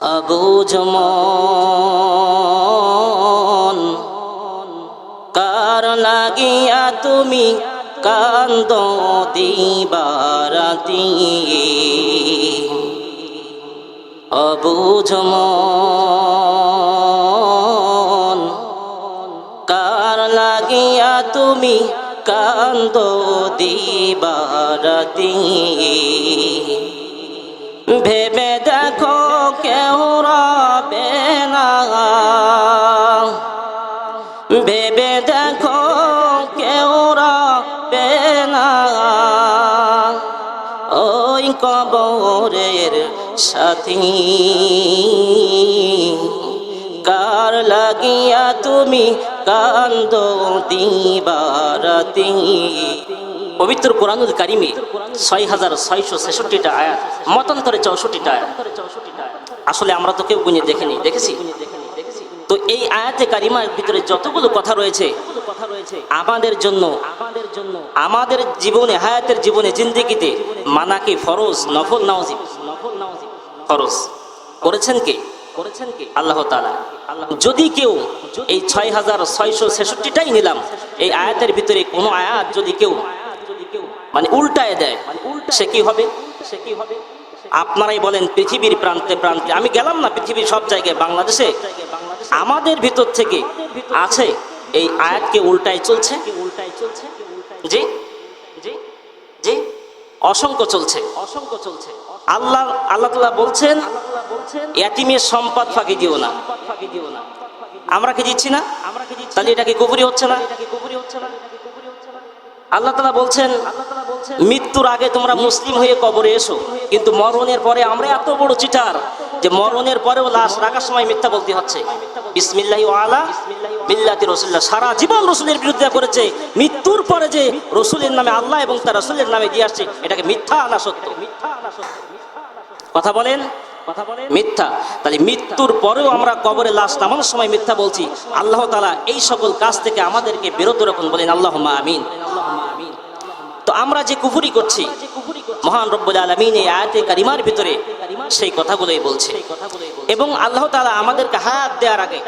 অবুঝ মন কার লাগিয়া তুমি কান্দ দিবারাতি? অবুঝ মন কার লাগিয়া তুমি কান্দ দিবারাতি? ভেবে কবরের সাথী। কার লাগিয়া তুমি কান্দ দিবারাতি? পবিত্র কোরআনুল কারিমে ছয় হাজার ছয়শো ছেষট্টিটা আয়াত, মতান্তরে চৌষট্টিটা আয়াত। আসলে আমরা তো কেউ গুনে দেখিনি, দেখেছি? তো এই আয়াতে কারিমার ভিতরে যতগুলো কথা রয়েছে, আমাদের জন্য আমাদের জীবনে, হায়াতের জীবনে, জিন্দিগিতে মানা কি ফরজ, নফল, নাওজিব ফরজ। করেছেন কে? করেছেন কে? আল্লাহ তালা যদি কেউ এই ছয় হাজার ছয়শো ছেষট্টিটাই নিলাম, এই আয়াতের ভিতরে কোনো আয়াত যদি কেউ মানে উল্টায় দেয়, সে কি হবে? সে কি হবে আপনারাই বলেন পৃথিবীর প্রান্তে প্রান্তে। আমি গেলাম না পৃথিবীর সব জায়গায়, বাংলাদেশে। আমাদের ভিতর থেকে আছে এই আয়াতকে উল্টায় চলছে উল্টায় চলছে? জি? জি? জি? অসংখ্য চলছে। অসংখ্য চলছে। আল্লাহ আল্লাহ তাআলা বলছেন এতিমের সম্পদ ফাঁকি দিও না। ফাঁকি দিও না আমরা কি দিচ্ছি না? আমরা কি দিচ্ছি তাহলে এটা কি কুবুরি হচ্ছে না কুবুরি হচ্ছে না? আল্লাহ তালা বলছেন, মৃত্যুর আগে তোমরা মুসলিম হয়ে কবরে এসো, কিন্তু মরণের পরে আমরা এত বড় চিটার। যে মরণের পরেও লাশ রাখার সময় মিথ্যা বলতে হচ্ছে। বিসমিল্লাহি আলা মিল্লাতি রসুল্লাহ সারা জীবন রসুলের বিরুদ্ধে করেছে। মৃত্যুর পরে যে রসুলের নামে আল্লাহ এবং তার রসুলের নামে দিয়ে আসছে, এটাকে মিথ্যা আনা সত্য। মিথ্যা আনা সত্য কথা বলেন? কথা বলেন মিথ্যা। তাহলে মৃত্যুর পরেও আমরা কবরে লাশ নামানোর সময় মিথ্যা বলছি। আল্লাহ তালা এই সকল কাজ থেকে আমাদেরকে বিরত রাখুন। বলেন আল্লাহ আমিন। তো আমরা যে কুফুরি করছি মহান রব্বুল আলমিন এই আয়াতে কারিমার ভিতরে সেই কথাগুলোই বলছে। এবং আল্লাহ তালা আমাদেরকে হায়াত দেওয়ার আগে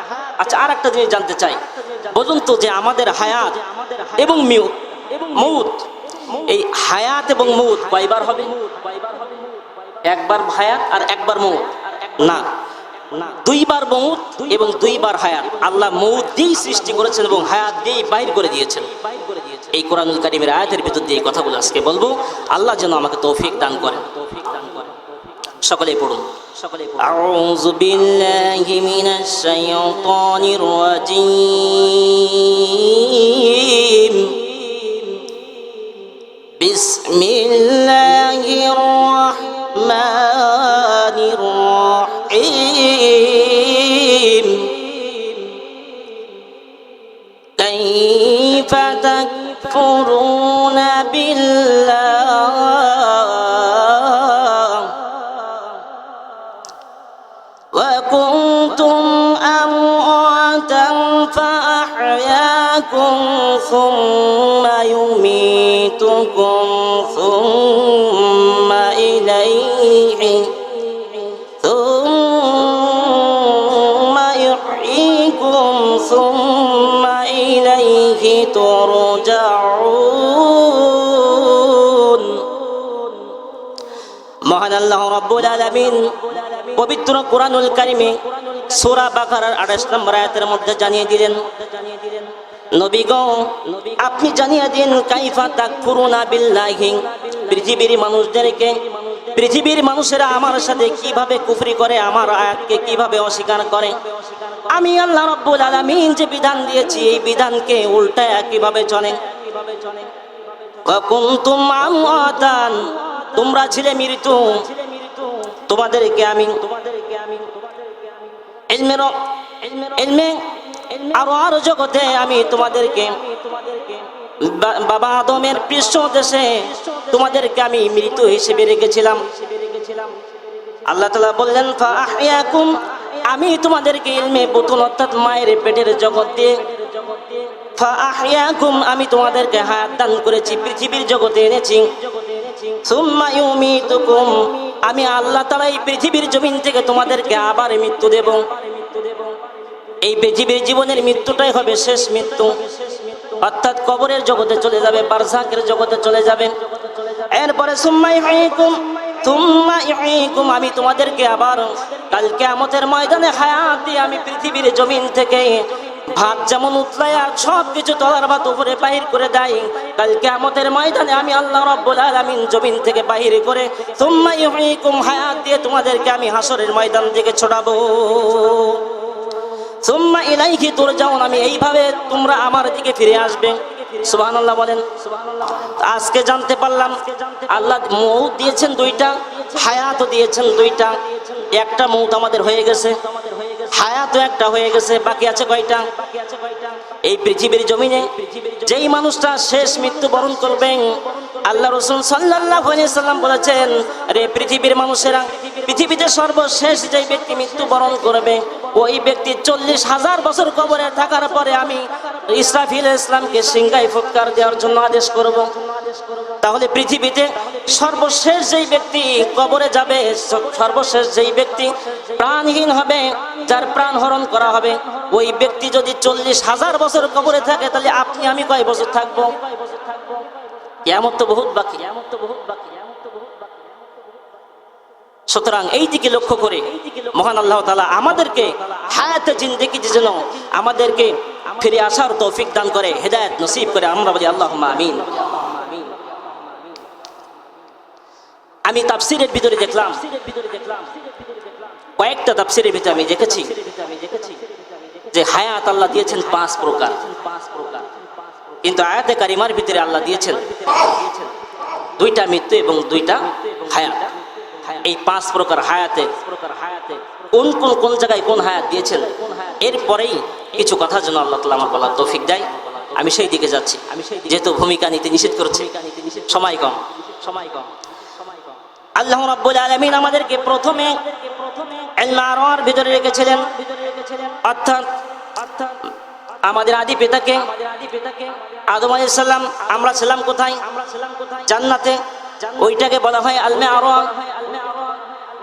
আচ্ছা আর একটা জিনিস জানতে চাই। বলুন তো যে আমাদের হায়াত এবং মিউত এবং মৌত। এই হায়াত এবং মৌত কয়বার হবে? একবার হায়াত আর একবার মৌত। না। দুইবার মৌত এবং দুইবার হায়াত। আল্লাহ মৌত দিয়েই সৃষ্টি করেছেন এবং হায়াত দিয়েই বাইর করে দিয়েছেন। এই কোরআনুল কারিমের আয়াতের ভিতর দিয়ে এই কথাগুলো আজকে বলবো আল্লাহ যেন আমাকে তৌফিক দান করেন সকলেই পড়ুন সকলেই أعوذ بالله من الشيطان الرجيم بسم الله الرحمن تكفرون بالله. وكنتم أمواتا فأحياكم ثم يميتكم ثم إليه রব্বুল আলামিন পবিত্র কোরআনুল কারিমে সূরা বাকারার 28 নম্বর আয়াতের মধ্যে জানিয়ে দিলেন, নবী গো, আপনি জানিয়ে দিন, কাইফা তাকফুরুনা বিল্লাহি। পৃথিবীর মানুষদেরকে, পৃথিবীর মানুষেরা আমার সাথে কীভাবে কুফরি করে, আমার আয়াতকে কীভাবে অস্বীকার করে? আমি আল্লাহ রব্বুল আলামিন যে বিধান দিয়েছি, এই বিধানকে উল্টায় কীভাবে চলে? কুনতুম আমওয়াতান, তোমরা ছিলে মৃত্যু তোমাদেরকে আমি তোমাদেরকে আমি আরও আরও জগতে আমি তোমাদেরকে বাবা আদমের পৃষ্ঠ দেশে তোমাদেরকে আমি মৃত্যু হিসেবে রেখেছিলাম। আল্লাহ তালা বললেন আমি তোমাদেরকে ইলমে বুতুন অর্থাৎ মায়ের পেটের জগৎ দিয়ে আমি তোমাদেরকে হায়াত দান করেছি, পৃথিবীর জগতে এনেছি। সুম্মা ইউমিতুকুম আমি আল্লাহ তালা এই পৃথিবীর জমিন থেকে তোমাদেরকে আবার মৃত্যু দেব। এই পৃথিবীর জীবনের মৃত্যুটাই হবে শেষ মৃত্যু। অর্থাৎ কবরের জগতে চলে যাবে, বারসাকের জগতে চলে যাবে। এরপরে সুম্মাই আমি তোমাদেরকে আবার কালকে আমতের ময়দানে হায়াত দিয়ে আমি পৃথিবীর জমিন থেকে ভাত যেমন উতলায় আর সব কিছু তলার ভাত উপরে বাহির করে দেয়। কালকে আমাদের ময়দানে আমি আল্লাহ রব্বুল আলামিন জমিন থেকে বাহির করে তুম্মা ইউইকুম হায়াত দিয়ে তোমাদেরকে আমি হাসরের ময়দান থেকে ছড়াবো। সুম্মা ইলাইহি তুরজাউন, আমি এইভাবে তোমরা আমার দিকে ফিরে আসবে। সুবহানাল্লাহ বলেন, আজকে জানতে পারলাম, আল্লাহ মৌত দিয়েছেন দুইটা, হায়াতও দিয়েছেন দুইটা। একটা মৌত আমাদের হয়ে গেছে। হায়াতও একটা হয়ে গেছে, বাকি আছে কয়টা? এই পৃথিবীর জমিনে যেই মানুষটা শেষ মৃত্যু বরণ করবেন, আল্লাহ রসুল সাল্লাম বলেছেন রে পৃথিবীর মানুষেরা, পৃথিবীতে সর্বশেষ যেই ব্যক্তি মৃত্যু বরণ করবে, ওই ব্যক্তি চল্লিশ হাজার বছর কবরে থাকার পরে আমি ইসরাফিল ইসলামকে সিংগাই ফুৎকার দেওয়ার জন্য আদেশ করব। তাহলে পৃথিবীতে সর্বশেষ যেই ব্যক্তি কবরে যাবে সর্বশেষ যেই ব্যক্তি প্রাণহীন হবে, যার প্রাণ হরণ করা হবে, ওই ব্যক্তি যদি চল্লিশ হাজার বছর কবরে থাকে, তাহলে আপনি, আমি কয় বছর থাকব? কেমন তো বহুত বাকি। কেমন তো বহুত বাকি সুতরাং এই দিকে লক্ষ্য করে মহান আল্লাহ তালা আমাদেরকে হায়াতে জিন্দিগি যেন আমাদেরকে ফিরে আসার তৌফিক দান করে, হেদায়ত নসিব করে আমরা বলি আল্লাহ আমিন। আমি তাফসিরের ভিতরে দেখলাম, কয়েকটা তাফসিরের ভিতরে আমি দেখেছি যে হায়াত আল্লাহ দিয়েছেন পাঁচ প্রকার। কিন্তু আয়াতে কারিমার ভিতরে আল্লাহ দিয়েছেন দুইটা মৃত্যু এবং দুইটা হায়াত। এই পাঁচ প্রকার হায়াতে কোন কোন কোন জায়গায় কোন হায়াত দিয়েছেন, এরপরেই কিছু কথা যেন আল্লাহ তালা আমার বলার তৌফিক দেয়। আমি সেই দিকে যাচ্ছি আমি সেই যেহেতু ভূমিকা নিতে নিষেধ করছি। সময় কম সময় কম। আল্লাহ রাব্বুল আলামিন আমাদেরকে প্রথমে ইলমে আরওয়ার ভিতরে রেখেছিলেন। অর্থাৎ আমাদের আদি পিতাকে, আদম আলাইহিস সালাম, আমরা ছিলাম কোথায়? জান্নাতে। ওইটাকে বলা হয় আলমে আরওয়া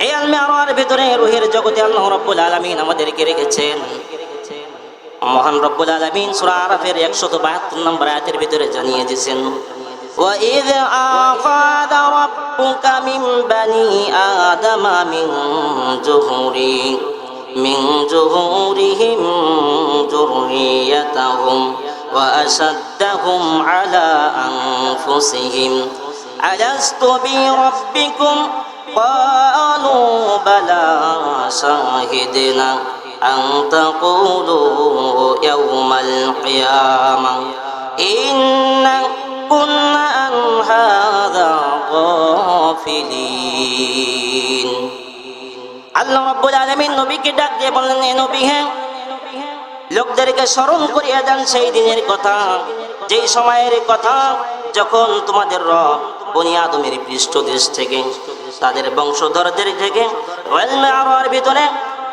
এই আলমে আরওয়ার ভিতরে রুহের জগতে আল্লাহ রাব্বুল আলামিন আমাদেরকে রেখেছেন। মহান রব্বুল আলামিন সূরা আরাফের 172 নম্বর আয়াতের ভিতরে জানিয়ে দিয়েছেন وإذ أخذ ربك من بني آدم من زهري من زهورهم ذريتهم وأشدهم على أنفسهم ألست بربكم قالوا بلى شاهدنا أن تقولوا يوم القيامة إنا كنا عن هذا غافلين আল্লাহ রাব্বুল আলামিন নবীকে ডাক দিয়ে বললেন এ নবী হ্যাঁ লোকদেরকে স্মরণ করিয়ে দেন সেই দিনের কথা যেই সময়ের কথা যখন তোমাদের রব বনি আদমের পৃষ্ঠদেশ থেকে তাদের বংশধরদের থেকে আর ভিতরে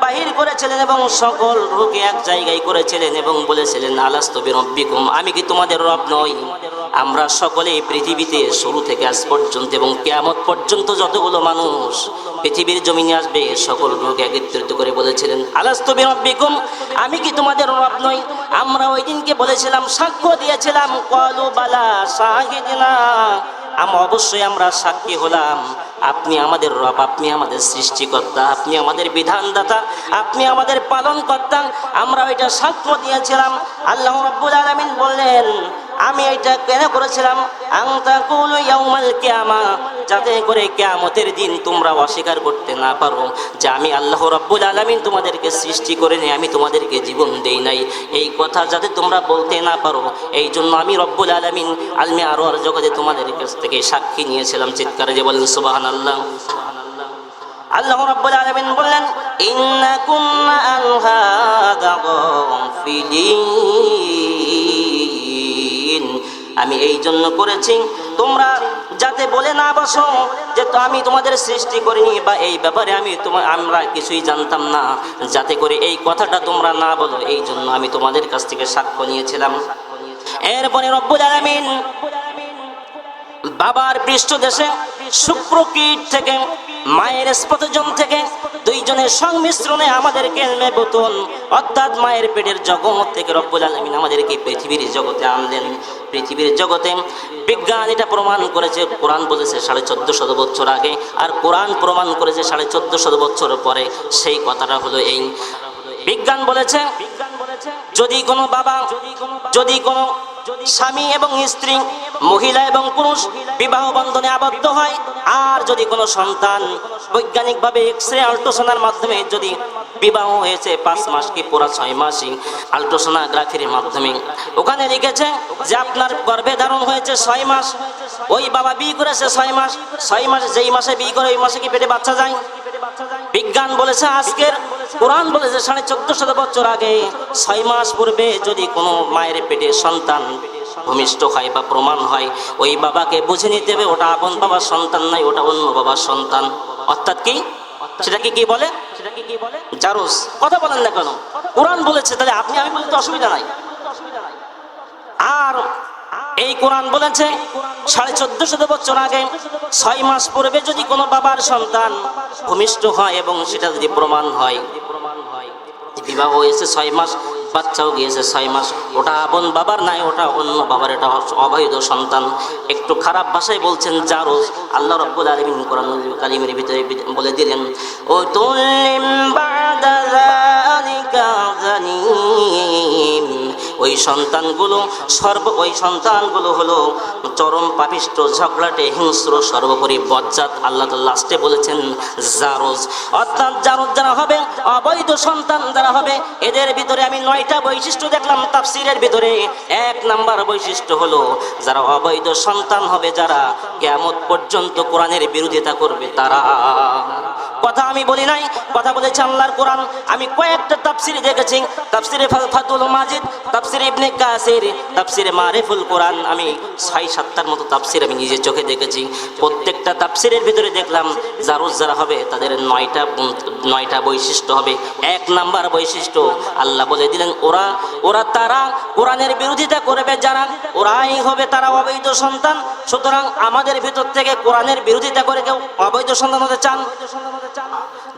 বাহির করেছিলেন এবং সকল রূপকে এক জায়গায় করেছিলেন এবং বলেছিলেন আলাস্তবি রব্বিকুম, আমি কি তোমাদের রব নই? আমরা সকলে পৃথিবীতে শুরু থেকে আজ পর্যন্ত এবং কেয়ামত পর্যন্ত যতগুলো মানুষ পৃথিবীর জমিনে আসবে, সকল রোগ একত্রিত করে বলেছিলেন আলাস্তবি রব্বিকুম, আমি কি তোমাদের রব নই? আমরা ওই দিনকে বলেছিলাম, সাক্ষ্য দিয়েছিলাম, কলু বালা শাহিদিনা আমরা অবশ্যই আমরা সাক্ষী হলাম। আপনি আমাদের রব, আপনি আমাদের সৃষ্টিকর্তা, আপনি আমাদের বিধানদাতা, আপনি আমাদের পালনকর্তা। আমরা ওইটা সাক্ষ্য দিয়েছিলাম। আল্লাহ রাব্বুল আলামিন বললেন আমি এটা কেন করেছিলাম? আংতাকুলু ইয়াউমাল কিয়ামা, যাতে করে কিয়ামতের দিন তোমরা অস্বীকার করতে না পারো যে আমি আল্লাহ রাব্বুল আলামিন তোমাদেরকে সৃষ্টি করে নি আমি তোমাদেরকে জীবন দেই নাই। এই কথা যাতে তোমরা বলতে না পারো এই জন্য আমি রব্বুল আলামিন আলমে আরোয়ার জগতে তোমাদের কাছ থেকে সাক্ষী নিয়েছিলাম। চিৎকারে যে বলেন সুবাহান আল্লাহ আল্লাহ রাব্বুল আলামিন বললেন, ইন্নাকুম আন হাদা গাফিলিন। আমি এই জন্য করেছি। তোমরা যাতে বলে না বসো যে তো আমি তোমাদের সৃষ্টি করিনি বা এই ব্যাপারে আমি তোমার আমরা কিছুই জানতাম না। যাতে করে এই কথাটা তোমরা না বলো, এই জন্য আমি তোমাদের কাছ থেকে সাক্ষ্য নিয়েছিলাম। এরপরে রব্বুল বাবার পৃষ্ঠদেশে শুক্র থেকে মায়ের স্পতজন থেকে দুইজনের সংমিশ্রণে আমাদেরকে এলমে বোতন অর্থাৎ মায়ের পেটের জগৎ থেকে রব্বুল আলমিন আমাদেরকে পৃথিবীর জগতে আনলেন। পৃথিবীর জগতে বিজ্ঞান এটা প্রমাণ করেছে, কোরআন বলেছে সাড়ে চোদ্দ শত বছর আগে, আর কোরআন প্রমাণ করেছে সাড়ে চোদ্দ শত বছর পরে। সেই কথাটা হলো এই। বিজ্ঞান বলেছে যদি কোনো বাবা, যদি কোনো স্বামী এবং স্ত্রী, মহিলা এবং পুরুষ বিবাহ বন্ধনে আবদ্ধ হয়, আর যদি কোনো সন্তান বৈজ্ঞানিকভাবে এক্স রে আল্ট্রাসোনার মাধ্যমে যদি বিবাহ হয়েছে পাঁচ মাস কি পুরা ছয় মাসই আল্ট্রাসোনাগ্রাফির মাধ্যমে, ওখানে লিখেছে যে আপনার গর্ভে ধারণ হয়েছে ছয় মাস, ওই বাবা বিয়ে করেছে ছয় মাস ছয় মাস যেই মাসে বিয়ে করে ওই মাসে কি পেটে বাচ্চা যায়? বিজ্ঞান বলেছে আজকের কোরআন বলেছে সাড়ে চোদ্দ শত বছর আগে ছয় মাস পূর্বে যদি কোনো মায়ের পেটে সন্তান ভূমিষ্ঠ হয় বা প্রমাণ হয়, ওই বাবাকে বুঝে নিতে হবে, ওটা আপন বাবার সন্তান নয়, ওটা অন্য বাবার সন্তান। অর্থাৎ কি? সেটাকে কি বলে সেটাকে কি বলে? জারুস। কথা বলেন না কেন? কোরআন বলেছে, তাহলে আপনি, আমি বলতে অসুবিধা নাই। আর এই কোরআন বলেছে, সাড়ে চোদ্দ শত বছর আগে ছয় মাস পূর্বে যদি কোনো বাবার সন্তান ভূমিষ্ঠ হয় এবং সেটা যদি প্রমাণ হয়, বিবাহ হয়েছে ছয় মাস, বাচ্চাও গিয়েছে ছয় মাস, ওটা আপন বাবার নাই, ওটা অন্য বাবার, এটা অবৈধ সন্তান। একটু খারাপ ভাষায় বলছেন জারোজ আল্লাহ রব্বুল আলমিন কোরআন কালিমের ভিতরে বলে দিলেন, ও তুলিম ওই সন্তানগুলো, সর্ব, ওই সন্তানগুলো হলো চরম পাপিষ্ট, ঝগড়াটে, হিংস্র, সর্বোপরি বজ্জাত, আল্লাহ লাস্টে বলেছেন, জারোজ। অর্থাৎ জারোজ যারা হবে, অবৈধ সন্তান যারা হবে, এদের ভিতরে আমি নয়টা বৈশিষ্ট্য দেখলাম তাফসিরের ভিতরে। এক নাম্বার বৈশিষ্ট্য হলো, যারা অবৈধ সন্তান হবে, যারা কেমত পর্যন্ত কোরআনের বিরোধিতা করবে, তারা কথা আমি বলি নাই, কথা বলেছে আল্লাহর কোরআন। আমি কয়েকটা তাফসির দেখেছি, তাফসিরে ফাতুল মাজিদ, তাফসিরে ইবনে কাসির, তাফসিরে মারিফুল কোরআন। আমি ছয়, সাতটার মতো তাফসির আমি নিজের চোখে দেখেছি। প্রত্যেকটা তাফসিরের ভিতরে দেখলাম জারুজ যারা হবে, তাদের নয়টা নয়টা বৈশিষ্ট্য হবে। এক নাম্বার বৈশিষ্ট্য, আল্লাহ বলে দিলেন, ওরা ওরা তারা কোরআনের বিরোধিতা করবে, যারা, ওরাই হবে তারা অবৈধ সন্তান। সুতরাং আমাদের ভিতর থেকে কোরআনের বিরোধিতা করে কেউ অবৈধ সন্তান হতে চান?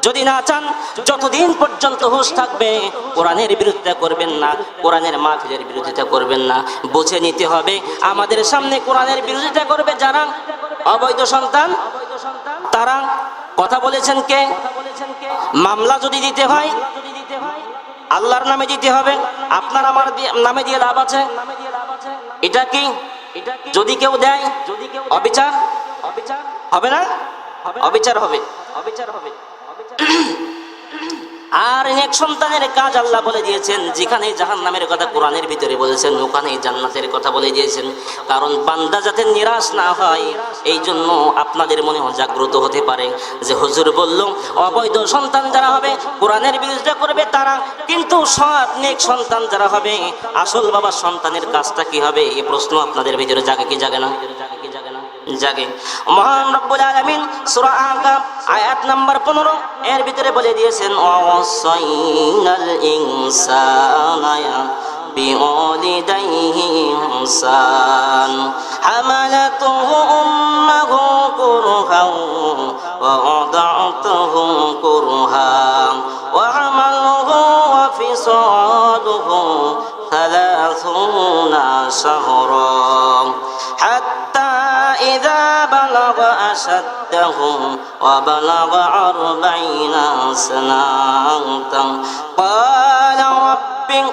যদি না চান, যতদিন পর্যন্ত হুশ থাকবে, কোরআনের বিরোধিতা করবেন না, কোরআনের মাহফিলের বিরোধিতা করবেন না। বুঝে নিতে হবে, আমাদের সামনে কোরআনের বিরোধিতা করবে যারা? অবৈধ সন্তান? তারা? কথা বলেছেন কে? মামলা যদি দিতে হয়, আল্লাহর নামে দিতে হবে, আপনার আমার নামে দিয়ে লাভ আছে? এটা কি? যদি কেউ দেয় যদি কেউ অবিচার? হবে না? অবিচার হবে। আর এক সন্তানের কাজ আল্লাহ বলে দিয়েছেন যেখানে জাহান নামের কথা কোরআনের ভিতরে বলেছেন, ওখানেই জান্নাতের কথা বলে দিয়েছেন। কারণ বান্দা যাতে নিরাশ না হয়, এই জন্য আপনাদের মনে জাগ্রত হতে পারে। যে হুজুর বলল, অবৈধ সন্তান যারা হবে, কোরআনের বিরোধিতা করবে তারা, কিন্তু সৎ নেক সন্তান যারা হবে, আসল বাবার সন্তানের কাজটা কি হবে? এই প্রশ্ন আপনাদের ভিতরে জাগে কি জাগে না? জাগে। মহান রব্বুল আলামিন সূরা আকাব আয়াত নাম্বার 15 এর ভিতরে বলে দিয়েছেন ওয়াসাইনাল ইনসানা বিওয়ালিদাইহি ইনসান হামালাতুহু উম্মাহু কুরহাও ওয়া ওয়াদাতুহু কুরহা أشده وبلغ أربعين سنة قال رب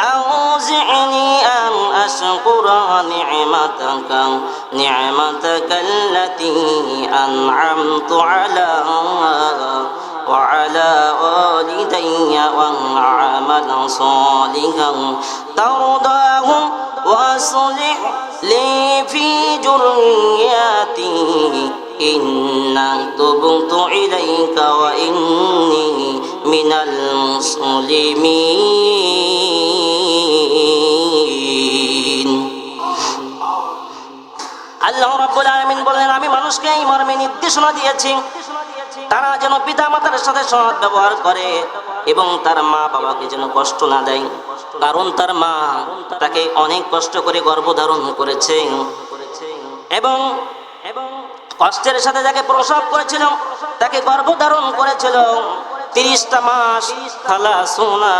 أوزعني أن أشكر نعمتك نعمتك التي أنعمت على وعلى والدي وأن أعمل صالحا ترضاه وأصلح لي في ذريتي إني تبت إليك وإني من المسلمين আল্লাহ রাব্বুল আলামিন বলেন আমি মানুষকে এই মর্মে নির্দেশনা দিয়েছি তারা যেন পিতা মাতার সাথে সৎ ব্যবহার করে এবং তার মা বাবাকে যেন কষ্ট না দেয় কারণ তার মা তাকে অনেক কষ্ট করে গর্ভধারণ করেছে। এবং এবং কষ্টের সাথে যাকে প্রসব করেছিল, তাকে গর্ভধারণ করেছিল। তিরিশটা মাস থালা সোনা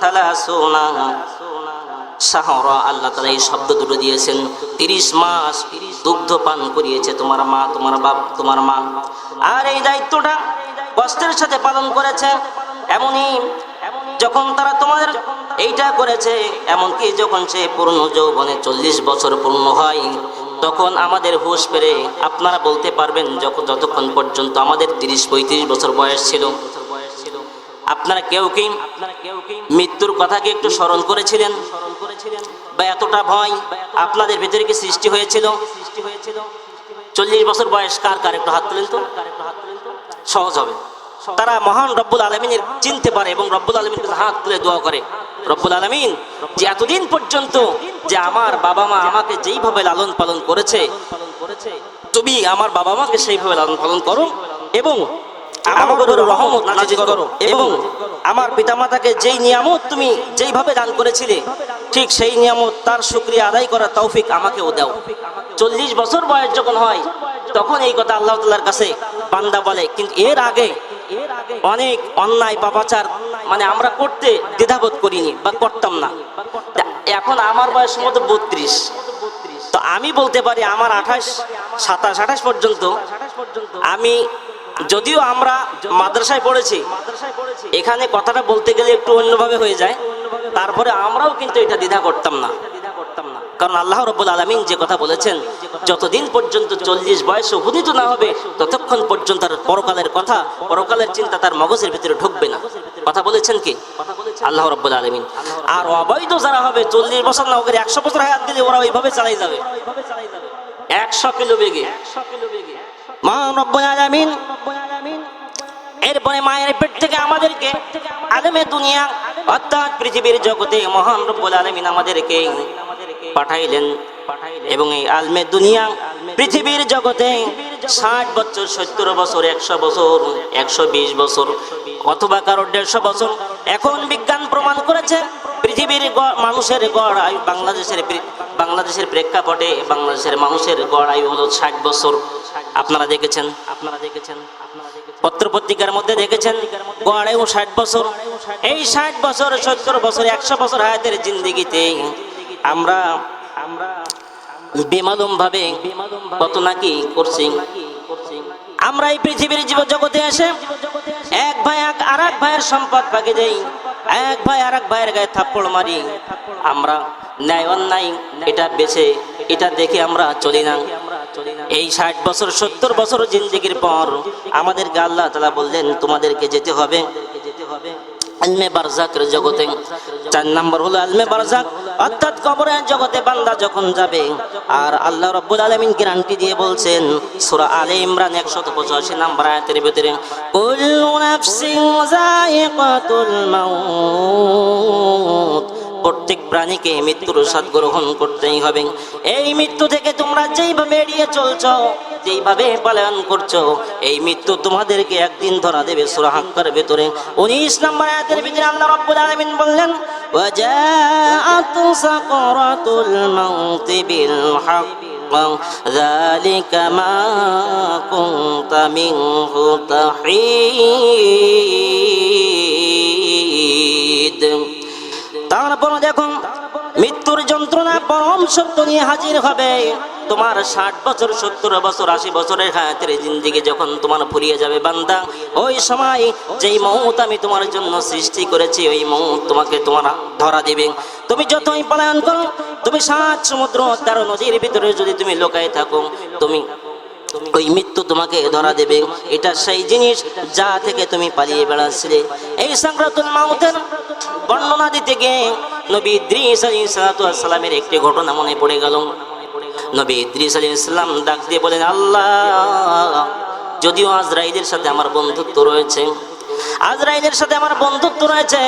থালা সোনা সাহরা আল্লাহ তালা এই শব্দ দুটো দিয়েছেন। তিরিশ মাস দুগ্ধ পান করিয়েছে তোমার মা, তোমার বাপ, তোমার মা। আর এই দায়িত্বটা কষ্টের সাথে পালন করেছে। এমনই যখন তারা তোমাদের এইটা করেছে, এমনকি যখন সে পূর্ণ যৌবনে চল্লিশ বছর পূর্ণ হয়, তখন আমাদের হুশ পেরে আপনারা বলতে পারবেন যখন যতক্ষণ পর্যন্ত আমাদের তিরিশ, পঁয়ত্রিশ বছর বয়স ছিল। আপনারা কেউ কি মৃত্যুর কথাকে একটু স্মরণ করেছিলেন? বা এতটা ভয় আপনাদের ভিতরে কি সৃষ্টি হয়েছিল? চল্লিশ বছর বয়স কার? কার? একটু হাত তুলেন তো। সহজ হবে। তারা মহান রব্বুল আলমিনের চিনতে পারে এবং রব্বুল আলমিন হাত তুলে দোয়া করে। রব্বুল আলমিন, যে এতদিন পর্যন্ত যে আমার বাবা মা আমাকে যেইভাবে লালন পালন করেছে, তুমি আমার বাবা মাকে সেইভাবে লালন পালন করো এবং রহমত করো এবং আমার পিতামাতাকে যেই নিয়ামত তুমি যেইভাবে দান করেছিলে, ঠিক সেই নিয়ামত তার শুক্রিয়া আদায় করার তৌফিক আমাকেও দাও। চল্লিশ বছর বয়স যখন হয়, তখন এই কথা আল্লাহ তাল্লার কাছে বান্দা বলে, কিন্তু এর আগে অনেক অন্যায় পাপাচার মানে আমরা করতে দ্বিধাবোধ করিনি বা করতাম না। এখন আমার বয়স মতো বত্রিশ। তো আমি বলতে পারি আমার আঠাশ, সাতাশ, আঠাশ পর্যন্ত আমি যদিও আমরা মাদ্রাসায় পড়েছি, এখানে কথাটা বলতে গেলে একটু অন্যভাবে হয়ে যায়। তারপরে আমরাও কিন্তু এটা দ্বিধা করতাম না দ্বিধা করতাম না। কারণ আল্লাহ রব্বুল আলমিন যে কথা বলেছেন, যতদিন পর্যন্ত চল্লিশ বয়স উপনীত না হবে, ততক্ষণ পর্যন্ত তার পরকালের কথা, পরকালের চিন্তা তার মগজের ভিতরে ঢুকবে না। কথা বলেছেন কি? আল্লাহ রব্বুল আলমিন। আর অবৈধ যারা হবে, চল্লিশ বছর না ওকে একশো বছর হায়াত দিলে ওরা ওইভাবে চালাই যাবে। একশো কিলো বেগে। এরপরে মায়ের পেট থেকে আমাদেরকে আলমে দুনিয়া, অর্থাৎ পৃথিবীর জগতে মহান রব্বুল আলামিন আমাদেরকে পাঠাইলেন এবং এই আলমে দুনিয়া, পৃথিবীর জগতে ষাট বছর, সত্তর বছর, একশো বছর, একশো বিশ বছর, অথবা কারও দেড়শো বছর। এখন বিজ্ঞান প্রমাণ করেছে, পৃথিবীর মানুষের গড় আয়ু বাংলাদেশের বাংলাদেশের প্রেক্ষাপটে বাংলাদেশের মানুষের গড় আয়ু হলো ষাট বছর। আপনারা দেখেছেন? আপনারা দেখেছেন পত্র পত্রিকার মধ্যে দেখেছেন? গড় আয়ু ষাট বছর। এই ষাট বছর, সত্তর বছর, একশো বছর হায়াতের জিন্দিগিতে আমরা আমরা বেমালুম ভাবে কত নাকি করছি। আমরা এই পৃথিবীর জীব জগতে এসে এক ভাই, এক আর এক ভাইয়ের সম্পদ ভাগে যাই। এক ভাই আর এক ভাইয়ের গায়ে থাপ্পড় মারি। আমরা ন্যায় অন্যায় এটা বেছে, এটা দেখে আমরা চলি না। এই ষাট বছর, সত্তর বছর জিন্দিগির পর আমাদেরকে আল্লাহ তালা বললেন, তোমাদেরকে যেতে হবে যেতে হবে আলমে বারজাকের জগতে। চার নম্বর হলো আলমে বারজাক। অর্থাৎ কবরের জগতে বান্দা যখন যাবে, আর আল্লাহ রব্বুল আলমিন গ্যারান্টি দিয়ে বলছেন, সুরা আলে ইমরান একশত পঁচাশি নাম্বার আয়াতের ভিতরে, কুল্লু নাফসিন যায়িকাতুল মাউত। প্রত্যেক প্রাণীকে মৃত্যুর স্বাদ গ্রহণ করতেই হবে এই মৃত্যু থেকে তোমরা যেইভাবে এড়িয়ে চলছো যেইভাবে পালন করছো এই মৃত্যু তোমাদেরকে একদিন ধরা দেবে সূরা হাক্কার ভেতরে উনিশ নম্বর আয়াতের ভিতরে আল্লাহ রাব্বুল আলামিন বললেন وجاءت سكرة الموت بالحق ذلك ما كنت منه تحيد তারপর দেখুন মৃত্যুর যন্ত্রণা পরম সত্য নিয়ে হাজির হবে, তোমার ষাট বছর, সত্তর বছর, আশি বছরের হায়াতের জিন্দিগি যখন তোমার ফুরিয়ে যাবে, বান্দা, ওই সময় যেই মৌত আমি তোমার জন্য সৃষ্টি করেছি, ওই মৌত তোমাকে তোমার ধরা দিবে। তুমি যতই পলায়ন করো, তুমি সাত সমুদ্র, তেরো নদীর ভিতরে যদি তুমি লোকায় থাকো, তুমি ওই মৃত্যু তোমাকে ধরা দেবে। এটা সেই জিনিস যা থেকে তুমি পালিয়ে বেড়াচ্ছিলে। এই সংক্রাতুল মাউতের বর্ণনা দিতে গিয়ে নবী ইদ্রিস আলী একটি ঘটনা মনে পড়ে গেল। নবী ইদ্রিস আলী ইসলাম ডাক দিয়ে বলেন, আল্লাহ, যদিও আজ রাইদের সাথে আমার বন্ধুত্ব রয়েছে আজরাইলের সাথে আমার বন্ধুত্ব রয়েছে।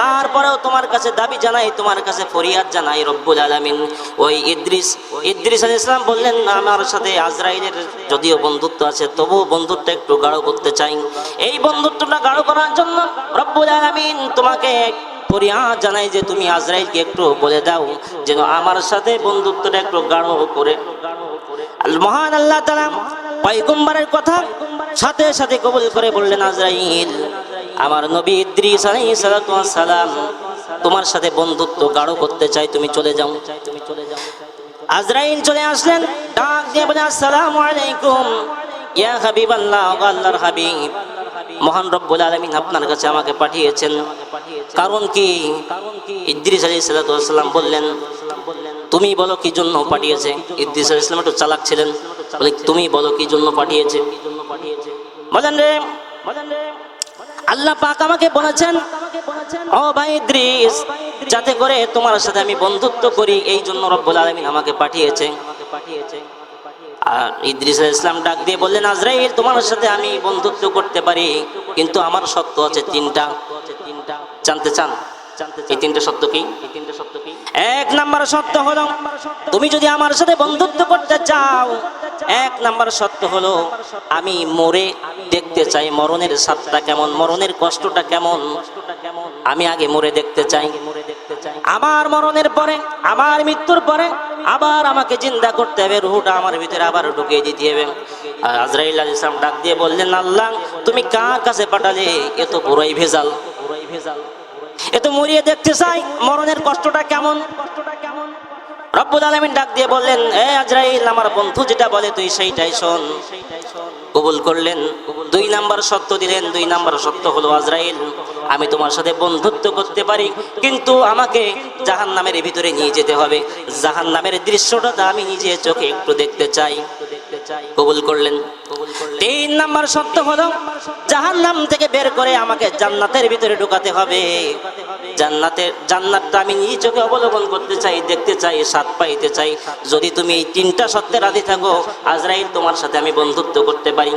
তারপরেও তোমার কাছে দাবি জানাই, তোমার কাছে ফরিয়াদ জানাই রব্বুল আলামিন। ওই ইদ্রিস ইদ্রিস আলাইহিস ইসলাম বললেন আমার সাথে আজরাইলের যদিও বন্ধুত্ব আছে, তবুও বন্ধুত্ব একটু গাঢ় করতে চাই। এই বন্ধুত্বটা গাঢ় করার জন্য রব্বুল আলামিন তোমাকে ফরিয়াদ জানাই যে তুমি আজরাইলকে একটু বলে দাও, যেন আমার সাথে বন্ধুত্বটা একটু গাঢ় করে। আল মহান আল্লাহ তাআলা, পয়গম্বরের কথা সাথে সাথে কবুল করে বললেন, আজরাইল, আমার নবী ইদ্রিস সালাম তোমার সাথে বন্ধুত্ব গাঢ় করতে চাই তুমি চলে যাও। তুমি চলে যাও আজরাইল চলে আসলেন, ডাক দিয়ে বলে, আসসালামু আলাইকুম, ইয়া হাবিবাল্লাহ, ও আল্লাহর হাবিব। মহান রব্বুল আলামিন আপনার কাছে আমাকে পাঠিয়েছেন। কারণ কি? ইদ্রিস ওয়াস সালাম বললেন, তুমি বলো কি জন্য পাঠিয়েছে? ইদ্রিস আলাইহিস সালাম একটু চালাক ছিলেন। বলে, তুমি বলো কি জন্য পাঠিয়েছে? বলেন রে বলেন রে, আল্লাহ পাক আমাকে বলেছেন, ও ভাই ইদ্রিস, যাতে করে তোমার সাথে আমি বন্ধুত্ব করি এই জন্য রব্বুল আলামিন আমাকে পাঠিয়েছে। আর ইদ্রিস ইসলাম ডাক দিয়ে বললেন, আজরাইল, তোমার সাথে আমি বন্ধুত্ব করতে পারি, কিন্তু আমার সত্য আছে তিনটা। জানতে চান? এই তিনটা সত্য কি? এক নাম্বার সত্য হলো, তুমি যদি আমার সাথে বন্ধুত্ব করতে চাও, এক নাম্বার সত্য হলো, আমি মরে দেখতে চাই মরণের স্বাদটা কেমন, মরণের কষ্টটা কেমন? আমি আগে মরে দেখতে চাই। আমার মরণের পরে, আমার মৃত্যুর পরে আবার আমাকে চিন্তা করতে হবে, রুহুটা আমার ভিতরে আবার ঢুকিয়ে দিতে হবে। আজরাইল আলাইহিস সালাম ডাক দিয়ে বললেন, আল্লাহ, তুমি কার কাছে পাঠালে? এ তো পুরোই ভেজাল। পুরোই ভেজাল এ তো মরিয়ে দেখতে চাই, মরণের কষ্টটা কেমন? কষ্টটা কেমন রব্বুল আলামিন ডাক দিয়ে বললেন, এ আজরাইল, আমার বন্ধু যেটা বলে তুই সেইটাই শোন সেইটাই শোন। কবুল করলেন। দুই নাম্বার সত্য দিলেন, দুই নাম্বার সত্য হলো আজরাইল। আমি তোমার সাথে বন্ধুত্ব করতে পারি, কিন্তু আমাকে জাহান নামের ভিতরে নিয়ে যেতে হবে। জাহান নামের দৃশ্যটা আমি নিজে চোখে একটু দেখতে চাই। কবুল করলেন। তিন নাম্বার সত্য হলো জাহান নাম থেকে বের করে আমাকে জান্নাতের ভিতরে ঢুকাতে হবে। জান্নাতের জান্নাতটা আমি নিজ চোখে অবলোকন করতে চাই, দেখতে চাই, স্বাদ পাইতে চাই। যদি তুমি এই তিনটা সত্যে রাজি থাকো, আজরাইল তোমার সাথে আমি বন্ধুত্ব করতে পারি।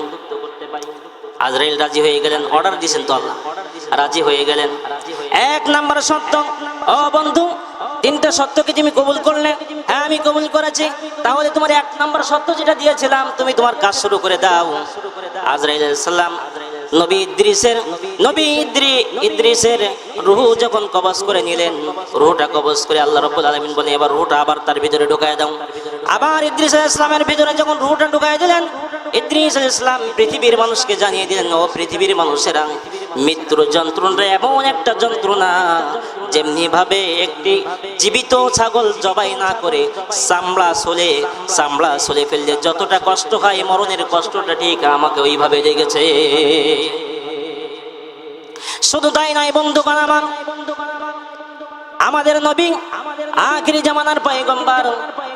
আজরাইল রাজি হয়ে গেলেন অর্ডার দিয়েছেন তো আল্লাহ। রাজি হয়ে গেলেন। এক নাম্বার সত্য ও বন্ধু, তিনটা সত্যকে তুমি কবুল করলে। হ্যাঁ আমি কবুল করেছি। তাহলে তোমার এক নাম্বার সত্য যেটা দিয়েছিলাম, তুমি তোমার কাজ শুরু করে দাও। আজরাইল সাল্লাম নবী ইদ্রিসের, নবী ইদ্রি, ইদ্রিসের রুহু যখন কবজ করে নিলেন, রুহুটা কবজ করে আল্লাহ রব্বুল আলমিন বলে এবার রুহুটা আবার তার ভিতরে ঢুকায় দাও। আবার ইদ্রিস ইসলামের ভিতরে যখন রুটা ঢুকায় দিলেন, ইদ্রিস ইসলাম পৃথিবীর মানুষকে জানিয়ে দিলেন, ও পৃথিবীর মানুষেরা, মৃত্যুর যন্ত্রণা এমন একটা যন্ত্রণা যেমনি ভাবে একটি জীবিত ছাগল জবাই না করে চামড়া সলে চামড়া সলে ফেললে যতটা কষ্ট হয় মরণের কষ্টটা ঠিক আমাকে ওইভাবে লেগেছে। শুধু তাই নয় বন্ধুগণ আমার আমাদের নবী আখিরি জামানার পয়গম্বর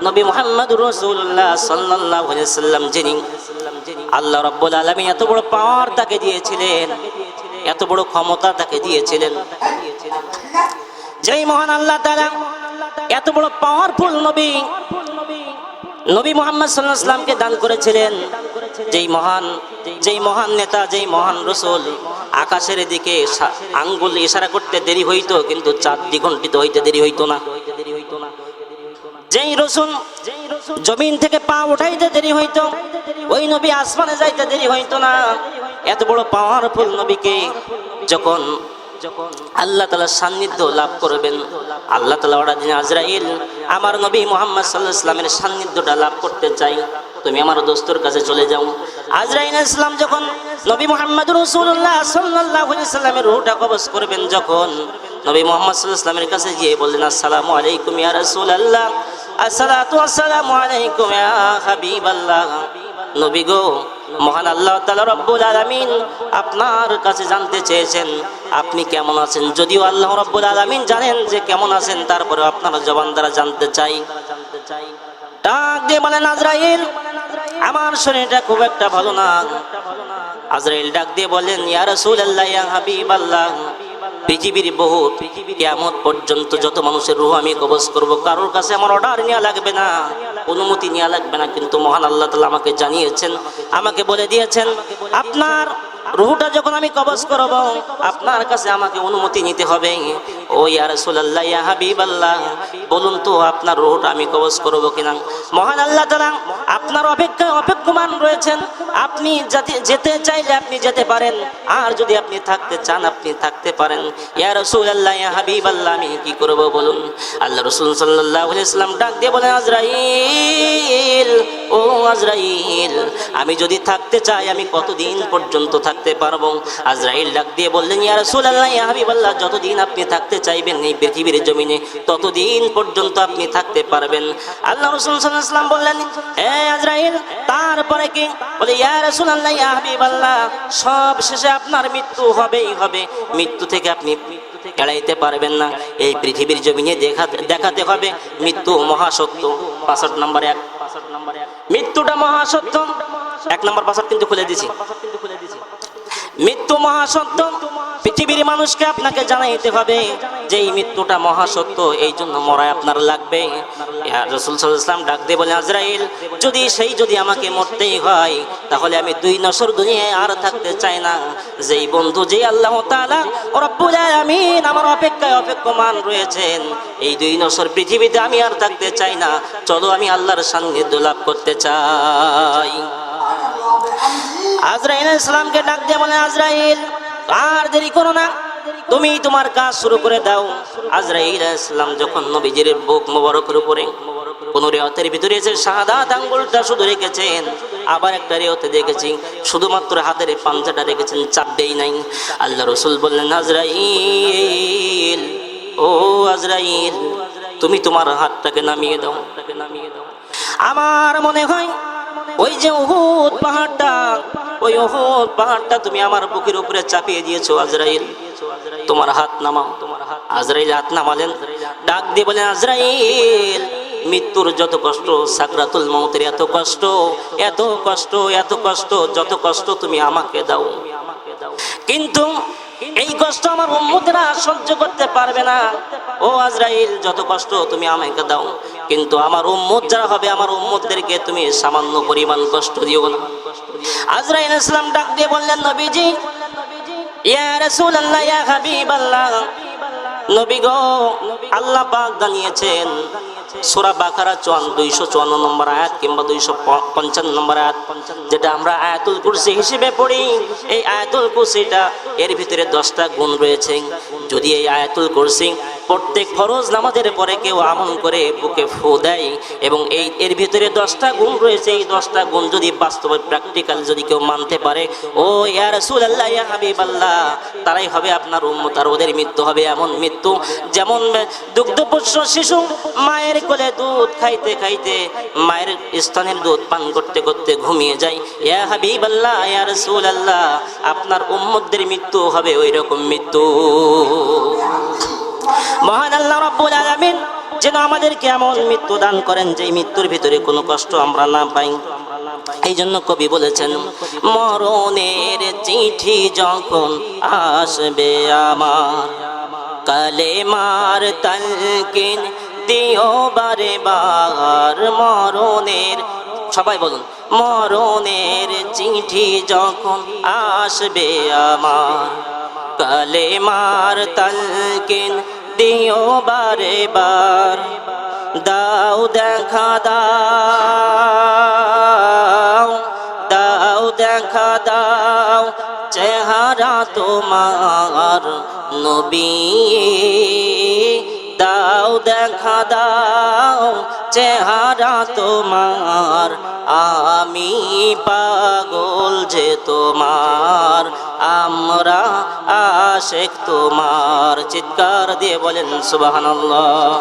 নবী মুহাম্মদ রাসূলুল্লাহ সাল্লাল্লাহু আলাইহি সাল্লাম যিনি আল্লাহ রাব্বুল আলামিন এত বড় পাওয়ার তাকে দিয়েছিলেন, এত বড় ক্ষমতা তাকে দিয়েছিলেন। যেই মহান আল্লাহ তাআলা এত বড় পাওয়ারফুল নবী নবী মোহাম্মদ সাল্লাহ ইসলামকে দান করেছিলেন। যেই মহান যেই মহান নেতা, যেই মহান রসুল, আকাশের দিকে আঙ্গুল ইশারা করতে দেরি হইতো, কিন্তু চাঁদ দ্বিঘণ্টিত হইতে দেরি হইতো না। যেই রসুন জমিন থেকে পা উঠাইতে দেরি হইতো, ওই নবী আসমানে যাইতে দেরি হইতো না। এত বড় পাওয়ারফুল নবীকে যখন আল্লাহ তালা সান্নিধ্য লাভ করবেন, আল্লাহ তালা ওরা দিন আজরাইল, আমার নবী মোহাম্মদ সাল্লাহ ইসলামের সান্নিধ্যটা লাভ করতে চাই। তুমি আমার দোস্তর কাছে চলে যাও। আজরাইল ইসলাম যখন নবী মোহাম্মদ রসুল্লাহ সাল্লাহ সাল্লামের রুহটা কবজ করবেন, যখন নবী মোহাম্মদ সাল্লাহ ইসলামের কাছে গিয়ে বললেন, আসসালামু আলাইকুম ইয়া রাসূল আল্লাহ আসসালাতু আসসালামু আলাইকুম ইয়া হাবিব আল্লাহ নবী গো মহান আল্লাহ তাআলা রব্বুল আলামিন আপনার কাছে জানতে চেয়েছেন, আপনি কেমন আছেন? যদিও আল্লাহ রব্বুল আলামিন জানেন যে কেমন আছেন তারপরে আপনার জবান দ্বারা জানতে চাই। ডাক দিয়ে বলেন, আজরাইল, আমার শরীরটা খুব একটা ভালো না। আজরাইল ডাক দিয়ে বলেন, ইয়া রাসূলুল্লাহ, ইয়া হাবিবাল্লাহ, পৃথিবীর বহু, কিয়ামত পর্যন্ত যত মানুষের রুহ আমি কবজ করব, কারোর কাছে আমার অর্ডার নেওয়া লাগবে না। অনুমতি নেওয়া লাগবে না, কিন্তু মহান আল্লাহ তালা আমাকে জানিয়েছেন, আমাকে বলে দিয়েছেন, আপনার রুহুটা যখন আমি কবজ করব, আপনার কাছে আমাকে অনুমতি নিতে হবে। ও ইয়া রাসূলুল্লাহ, ইয়া হাবিবাল্লাহ, বলুন তো আপনার রুহুটা আমি কবজ করব কিনা? মহান আল্লাহ তাআলা আপনার অপেক্ষায় অপেক্ষমান রয়েছেন। আপনি যাতে যেতে চাইলে আপনি যেতে পারেন। আর যদি আপনি থাকতে চান, আপনি থাকতে পারেন। ইয়া রসুল আল্লাহ ইয়া হাবিব আল্লাহ আমি কি করব বলুন? আল্লাহ রসুল সাল্লাহ ইসলাম ডাক দিয়ে বলেন, আজরাইল, ও আজরাইল, আমি যদি থাকতে চাই, আমি কতদিন পর্যন্ত থাকতে পারব? আজরাইল ডাক দিয়ে বললেন, ইয়া রসুল আল্লাহ ইয়া হাবিব আল্লাহ যতদিন আপনি থাকতে চাইবেন এই পৃথিবীর জমিনে, ততদিন পর্যন্ত আপনি থাকতে পারবেন। আল্লাহ রসুল সাল্লাম বললেন আজরাইল, তারপরে কি? বলে রসুল আল্লাহ আল্লাহ সব শেষে আপনার মৃত্যু হবেই হবে। মৃত্যু থেকে আপনি এড়াইতে পারবেন না। এই পৃথিবীর জমিনে দেখাতে দেখাতে হবে, মৃত্যু মহাসত্য। পাঁচট নম্বর এক। মৃত্যুটা মহাসত্য। এক নম্বর পাঁচট কিন্তু খুলে দিছি। মৃত্যু মহাসত্য। পৃথিবীর মানুষকে আপনাকে জানাইতে হবে যে এই মৃত্যুটা মহাসত্য, এই জন্য মরায় আপনার লাগবে। রসুল সাল্লাম ডাক দিয়ে বলে আজরাইল, যদি সেই যদি আমাকে মরতেই হয়, তাহলে আমি দুই নসর দুনিয়ায় আর থাকতে চাই না। যেই বন্ধু যে আল্লাহ তাআলা রব্বুল আলামিন আমার অপেক্ষায় অপেক্ষমান রয়েছেন, এই দুই নসর পৃথিবীতে আমি আর থাকতে চাই না। চলো আমি আল্লাহর সান্নিধ্য লাভ করতে চাই। আজরাইল ইসলামকে ডাক দিয়ে বলে আজরাইল, আর দেরি করো না। তুমি তোমার কাজ শুরু করে দাও। আজরাইল ইসলাম যখন নবীজির বুক মোবারকের উপরে কোন রেওয়াতের ভিতরে এসে শাহাদাত আঙ্গুলটা শুধু রেখেছেন, আবার একটা রেওয়াতে দেখেছি, শুধুমাত্র হাতের পাঞ্জাটা রেখেছেন চাপবেই নাই। আল্লাহ রসুল বললেন, আজরাইল, ও আজরাইল, তুমি তোমার হাতটাকে নামিয়ে দাও নামিয়ে দাও। আমার মনে হয় ওই যে ওহুদ পাহাড়টা, ওই ওহুদ পাহাড়টা তুমি আমার বুকের উপরে চাপিয়ে দিয়েছ, আজরাইল। তোমার হাত নামাও। তোমার হাত আজরাইল হাত নামালেন। ডাক দিয়ে বলেন, আজরাইল, মৃত্যুর যত কষ্ট, সাকরাতুল মৌতের এত কষ্ট এত কষ্ট এত কষ্ট, যত কষ্ট তুমি আমাকে দাও। কিন্তু এই কষ্ট আমার উম্মতেরা সহ্য করতে পারবে না। ও আজরাইল, যত কষ্ট তুমি আমাকে দাও। কিন্তু আমার উম্মত যারা হবে, আমার উম্মতদেরকে তুমি সামান্য পরিমাণ কষ্ট দিও না। আজরাইল ইসলাম ডাক দিয়ে বললেন, নবীজি, ইয়া রাসূলুল্লাহ, ইয়া হাবিবাল্লাহ। নবী গো, আল্লাহ পাক জানিয়েছেন, সূরা বাকারা চুয়ান্ন, দুইশো চুয়ান্ন নম্বর আয়াত কিংবা দুইশো পঞ্চান্ন নম্বর আয়াত, যেটা আমরা আয়াতুল কুরসি হিসেবে পড়ি, এই আয়াতুল কুরসিটা এর ভিতরে দশটা গুণ রয়েছে। যদি এই আয়াতুল কুরসি প্রত্যেক ফরজ নামাজের পরে কেউ আমল করে বুকে ফু দেয় এবং এই এর ভিতরে দশটা গুণ রয়েছে। এই দশটা গুণ যদি বাস্তবে প্র্যাকটিক্যাল যদি কেউ মানতে পারে, ও ইয়া রাসূল আল্লাহ ইয়া হাবিব আল্লাহ তারাই হবে আপনার উম্মত আর ওদের মৃত্যু হবে এমন মৃত্যু। যেমন দুগ্ধপুষ্য শিশু মায়ের কোলে দুধ খাইতে খাইতে মায়ের স্তনের দুধ পান করতে করতে ঘুমিয়ে যায়। ইয়া হাবিব আল্লাহ ইয়া রাসূল আল্লাহ আপনার উম্মতদের মৃত্যু হবে ওই রকম মৃত্যু। মহান আল্লাহ রব্বুল আলামিন যেন আমাদেরকে এমন মৃত্যু দান করেন যে মৃত্যুর ভিতরে কোনো কষ্ট আমরা না পাই। এই জন্য কবি বলেছেন, মরণের চিঠি যখন আসবে আমার কালে মার তালকিন দিও বারে বার। মরণের সবাই বলুন, মরণের চিঠি যখন আসবে আমার কালে মার তালকিন দিও বারে বার। দাও দেখা, দাও। দাও দেখা, দাও। চেহারা তোমার নবী। দাও দেখা, দাও। চেহারা তোমার। আমি পাগল যে তোমার। আমরা আশেক তোমার চিৎকার দিয়ে বলেন সুবহানাল্লাহ।